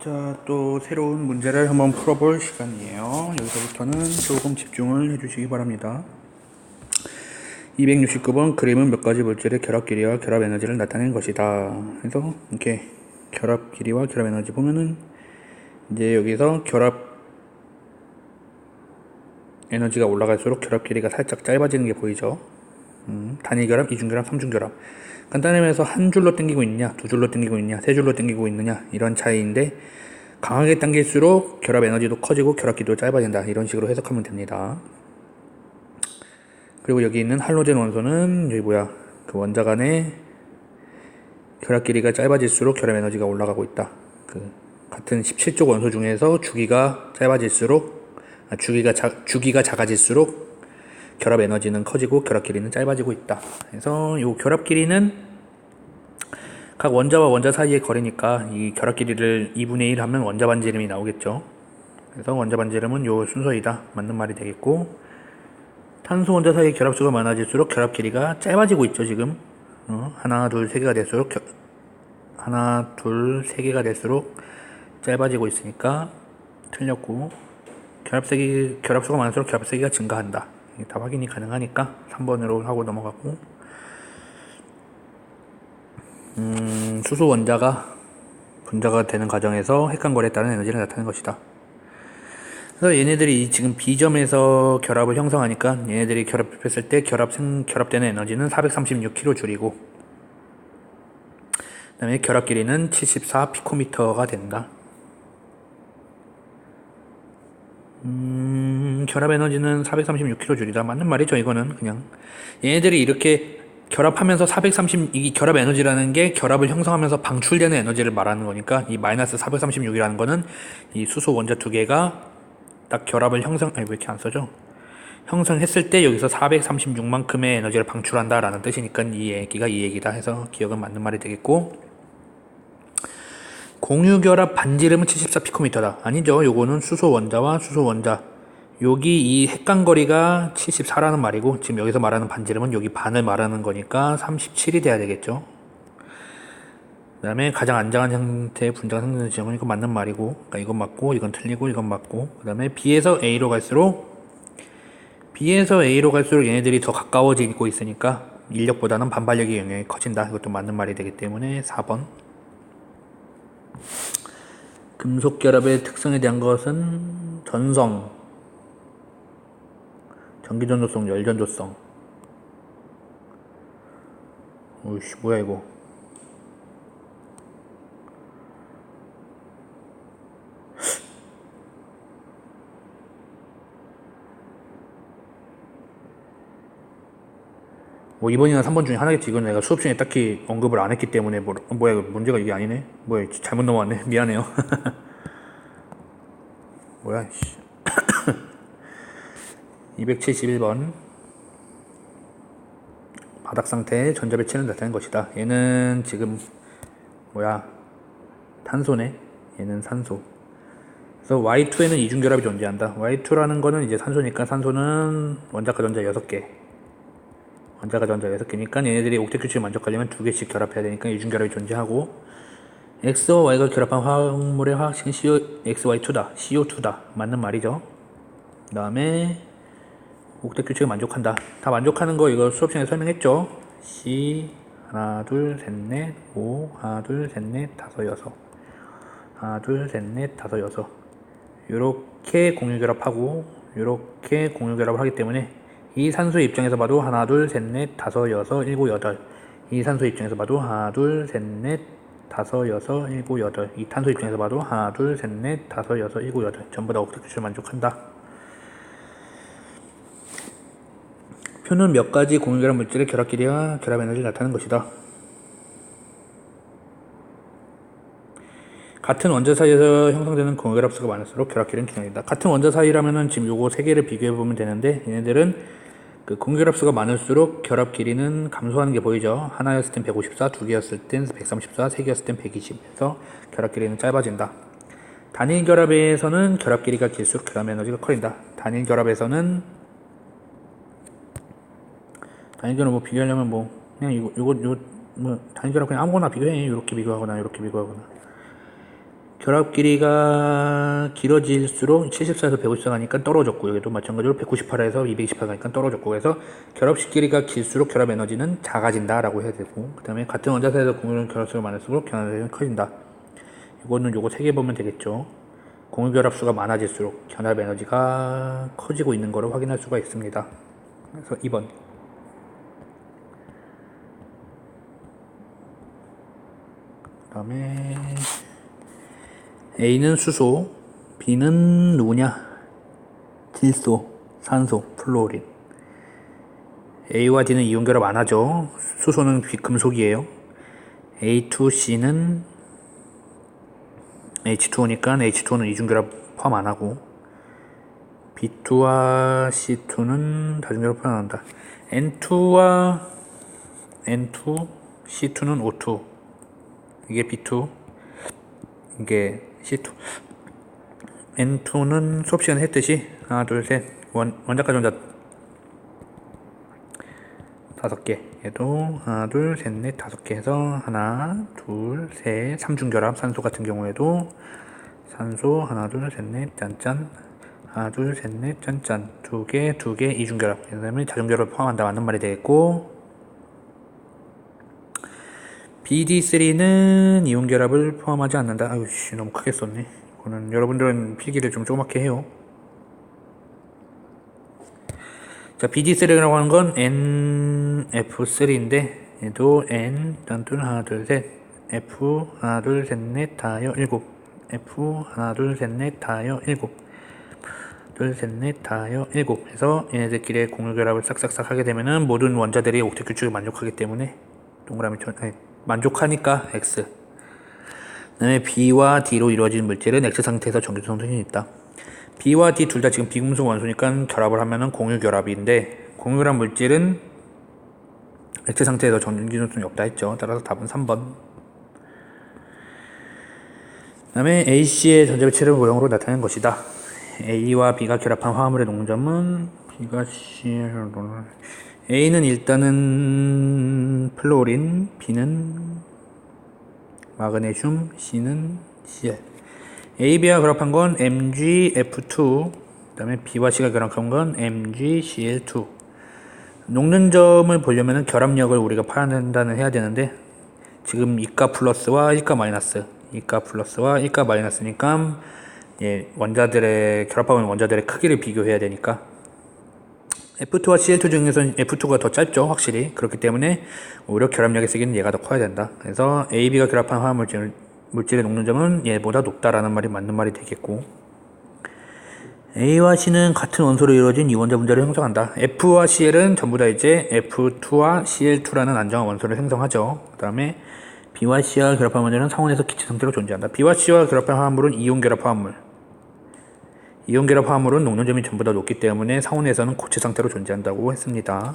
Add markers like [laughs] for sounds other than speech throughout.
자, 또 새로운 문제를 한번 풀어볼 시간이에요. 여기서부터는 조금 집중을 해주시기 바랍니다. 269번 그림은 몇 가지 물질의 결합 길이와 결합 에너지를 나타낸 것이다. 그래서 이렇게 결합 길이와 결합 에너지 보면은 이제 여기서 결합 에너지가 올라갈수록 결합 길이가 살짝 짧아지는 게 보이죠. 음, 단일 결합, 이중 결합, 삼중 결합. 간단히 말해서 한 줄로 당기고 있느냐, 두 줄로 당기고 있느냐, 세 줄로 당기고 있느냐 이런 차이인데 강하게 당길수록 결합 에너지도 커지고 결합 기도 짧아진다 이런 식으로 해석하면 됩니다. 그리고 여기 있는 할로젠 원소는 여기 뭐야 그 원자 간의 결합 길이가 짧아질수록 결합 에너지가 올라가고 있다. 그 같은 17쪽 원소 중에서 주기가 짧아질수록 아, 주기가 자, 주기가 작아질수록 결합 에너지는 커지고 결합 길이는 짧아지고 있다. 그래서 이 결합 길이는 각 원자와 원자 사이의 거리니까 이 결합 길이를 2분의 1 하면 원자 반지름이 나오겠죠. 그래서 원자 반지름은 요 순서이다. 맞는 말이 되겠고 탄소 원자 사이의 결합수가 많아질수록 결합 길이가 짧아지고 있죠, 지금. 어, 하나, 둘, 세 개가 될수록 겨, 하나, 둘, 세 개가 될수록 짧아지고 있으니까 틀렸고 결합색이 결합수가 많을수록 결합 세기가 증가한다. 이게 다 확인이 가능하니까 3번으로 하고 넘어가고 음, 수소 원자가 분자가 되는 과정에서 핵간거리에 따른 에너지를 나타내는 것이다. 그래서 얘네들이 지금 B점에서 결합을 형성하니까 얘네들이 결합했을 때 결합 생, 결합되는 에너지는 436kJ이고 그다음에 결합 길이는 74 피코미터가 된다. 음, 결합 에너지는 436kJ이다. 맞는 말이죠, 이거는 그냥. 얘네들이 이렇게 결합하면서 430, 이 결합 에너지라는 게 결합을 형성하면서 방출되는 에너지를 말하는 거니까 이 마이너스 436이라는 거는 이 수소 원자 두 개가 딱 결합을 형성, 아니, 왜 이렇게 안 써져? 형성했을 때 여기서 436만큼의 에너지를 방출한다라는 뜻이니까 이 얘기가 이 얘기다 해서 기억은 맞는 말이 되겠고, 공유결합 반지름은 74피코미터다. 아니죠. 요거는 수소 원자와 수소 원자. 여기 이 핵간거리가 74라는 말이고 지금 여기서 말하는 반지름은 여기 반을 말하는 거니까 37이 돼야 되겠죠. 그 다음에 가장 안정한 형태의 분자가 생기는 지점은 이거 맞는 말이고 그러니까 이건 맞고 이건 틀리고 이건 맞고 그 다음에 B에서 A로 갈수록 B에서 A로 갈수록 얘네들이 더 가까워지고 있으니까 인력보다는 반발력의 영향이 커진다. 이것도 맞는 말이 되기 때문에 4번 금속 결합의 특성에 대한 것은 전성, 전기 전도성, 열 전도성. 오이씨 뭐야 이거? 뭐 2번이나 3번 중에 하나겠지. 이건 내가 수업 시간에 딱히 언급을 안 했기 때문에 뭐, 어, 뭐야 문제가 이게 아니네. 뭐야 잘못 넘어왔네. [laughs] 미안해요. [laughs] 뭐야 씨. [coughs] 271번 바닥 상태의 전자 배치는 나타낸 것이다. 얘는 지금 뭐야 탄소네. 얘는 산소. 그래서 Y2에는 이중결합이 존재한다. Y2라는 거는 이제 산소니까 산소는 원자과 전자 6개. 원자가 전자 6개니까 얘네들이 옥텟 규칙을 만족하려면 두 개씩 결합해야 되니까 이중결합이 존재하고 X와 Y가 결합한 화학물의 화학식은 CO, XY2다. CO2다. 맞는 말이죠. 그 다음에 옥텟 규칙을 만족한다. 다 만족하는 거 이거 수업 시간에 설명했죠. C 하나 둘 셋 넷 오 하나 둘 셋 넷 다섯 여섯 하나 둘 셋 넷 다섯 여섯 요렇게 공유 결합하고 요렇게 공유 결합을 하기 때문에 이 산소의 입장에서 봐도 하나 둘 셋 넷 다섯 여섯 일곱 여덟 이 산소 입장에서 봐도 하나 둘 셋 넷 다섯 여섯 일곱 여덟 이 탄소 입장에서 봐도 하나 둘 셋 넷 다섯 여섯 일곱 여덟 전부 다 규칙을 만족한다. 표는 몇 가지 공유결합 물질의 결합 길이와 결합 에너지를 나타내는 것이다. 같은 원자 사이에서 형성되는 공유결합수가 많을수록 결합 길이는 균형이다. 같은 원자 사이라면은 지금 요거 세 개를 비교해 보면 되는데 얘네들은 그 공유결합수가 많을수록 결합 길이는 감소하는 게 보이죠. 하나였을 땐 154, 두 개였을 땐 134, 세 개였을 땐 120. 그래서 결합 길이는 짧아진다. 단일 결합에서는 결합 길이가 길수록 결합 에너지가 커진다. 단일 결합에서는 단일 결합 뭐 비교하려면 뭐 그냥 이거 이거 이거 뭐 단일 결합 그냥 아무거나 비교해 이렇게 비교하거나 이렇게 비교하거나 결합 길이가 길어질수록 74에서 154 가니까 떨어졌고 여기도 마찬가지로 198에서 228 가니까 떨어졌고 그래서 결합식 길이가 길수록 결합 에너지는 작아진다 라고 해야 되고 그 다음에 같은 원자사에서 공유는 결합수가 많을수록 결합 에너지는 커진다. 이거는 요거 세 개 보면 되겠죠. 공유 결합수가 많아질수록 결합 에너지가 커지고 있는 것을 확인할 수가 있습니다. 그래서 2번. 그 다음에 A는 수소, B는 누구냐? 질소, 산소, 플로린. A와 D는 이온 결합 안 하죠. 수소는 비금속이에요. A2C는 H2O니까 H2O는 이중 결합 포함 안 하고 B2와 C2는 다중 결합 포함 안 한다. N2와 N2, C2는 O2. 이게 B2, 이게 C2. N2는 수업 시간에 했듯이 하나, 둘, 셋. 원, 원자과 전자 다섯 개. 얘도 하나, 둘, 셋, 넷, 다섯 개 해서 하나, 둘, 셋, 삼중 결합. 산소 같은 경우에도 산소 하나, 둘, 셋, 넷, 짠짠. 하나, 둘, 셋, 넷, 짠짠. 두 개, 두 개, 이중 결합. 그 다음에 자중 결합 포함한다. 맞는 말이 되겠고. BD3는 이온 결합을 포함하지 않는다. 아유, 씨, 너무 크게 썼네. 이거는 여러분들은 필기를 좀 조그맣게 해요. 자, BD3라고 하는 건 NF3인데, 얘도 N, 단둘, 하나, 둘, 셋. F, 하나, 둘, 셋, 넷, 다여, 일곱. F, 하나, 둘, 셋, 넷, 다여, 일곱. 둘, 셋, 넷, 다여, 일곱. 해서 얘네들끼리의 공유 결합을 싹싹싹 하게 되면은 모든 원자들이 옥텟 규칙에 만족하기 때문에 동그라미 쳐, 아니, 만족하니까 X. 그다음에 B와 D로 이루어진 물질은 X 상태에서 전기성분이 있다. B와 D 둘 다 지금 비금속 원소니까 결합을 하면은 공유 결합인데 공유 결합 물질은 X 상태에서 전기성분이 없다 했죠. 따라서 답은 3번. 그다음에 AC의 전자 배치를 모형으로 나타낸 것이다. A와 B가 결합한 화합물의 농점은 B가 C의 A는 일단은 플로린, B는 마그네슘, C는 Cl. A, B와 결합한 건 MgF2, 그 다음에 B와 C가 결합한 건 MgCl2. 녹는 점을 보려면 결합력을 우리가 판단을 해야 되는데 지금 이가 플러스와 이가 마이너스, 이가 플러스와 이가 마이너스니까 예, 원자들의 결합하면 원자들의 크기를 비교해야 되니까 F2와 CL2 중에서는 F2가 더 짧죠, 확실히. 그렇기 때문에 오히려 결합력의 세기는 얘가 더 커야 된다. 그래서 A, B가 결합한 화학 물질, 물질의 녹는 점은 얘보다 높다라는 말이 맞는 말이 되겠고. A와 C는 같은 원소로 이루어진 이원자 분자를 형성한다. F와 CL은 전부 다 이제 F2와 CL2라는 안정한 원소를 생성하죠. 그 다음에 B와 C와 결합한 원자는 상온에서 기체 상태로 존재한다. B와 C와 결합한 화합물은 이온 결합 화합물. 이온 결합 화합물은 녹는 점이 전부 다 높기 때문에 상온에서는 고체 상태로 존재한다고 했습니다.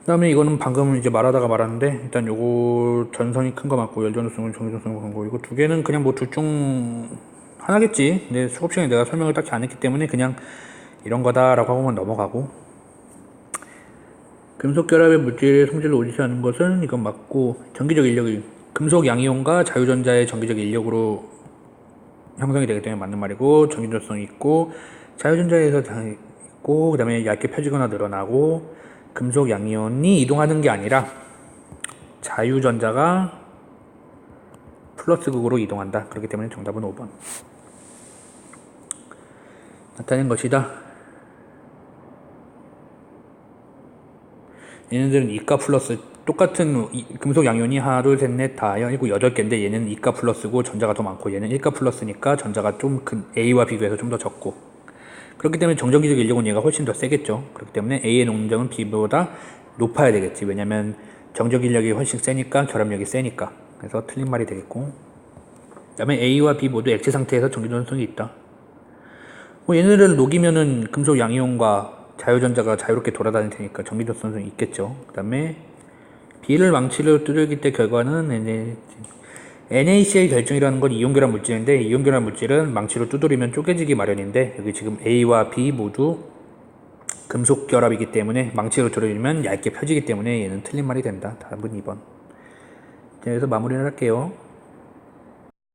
그 다음에 이거는 방금 이제 말하다가 말았는데 일단 요거 전선이 큰 거 맞고 열전도성은 정기전성이 큰 거. 이거 두 개는 그냥 뭐 둘 중 하나겠지. 근데 수업 시간에 내가 설명을 딱히 안 했기 때문에 그냥 이런 거다라고 하고만 넘어가고 금속 결합의 물질의 성질을 않는 것은 이건 맞고 전기적 인력이 금속 양이온과 자유전자의 전기적 인력으로 형성이 되기 때문에 맞는 말이고 전기전성이 있고 자유전자에서 다 있고 그 다음에 얇게 펴지거나 늘어나고 금속 양이온이 이동하는 게 아니라 자유전자가 플러스 극으로 이동한다. 그렇기 때문에 정답은 5번. 나타낸 것이다. 얘네들은 이가 플러스 똑같은 이- 금속 양이온이 둘, 셋, 넷, 다, 일곱, 여덟 개인데 얘는 이가 플러스고 전자가 더 많고 얘는 1가 플러스니까 전자가 좀 큰 A와 비교해서 좀 더 적고 그렇기 때문에 정전기적 인력은 얘가 훨씬 더 세겠죠. 그렇기 때문에 A의 농점은 B보다 높아야 되겠지. 왜냐면 정적 인력이 훨씬 세니까 결합력이 세니까. 그래서 틀린 말이 되겠고. 그다음에 A와 B 모두 액체 상태에서 전기 전성이 있다. 뭐 얘네를 녹이면은 금속 양이온과 자유전자가 자유롭게 돌아다닐 테니까 전기 전성이 있겠죠. 그다음에 B를 망치로 뚫기 때 결과는 NA NaCl 결정이라는 건 이온결합 물질인데 이온결합 물질은 망치로 두드리면 쪼개지기 마련인데 여기 지금 A와 B 모두 금속 결합이기 때문에 망치로 두드리면 얇게 펴지기 때문에 얘는 틀린 말이 된다. 답은 2번. 자, 여기서 마무리를 할게요.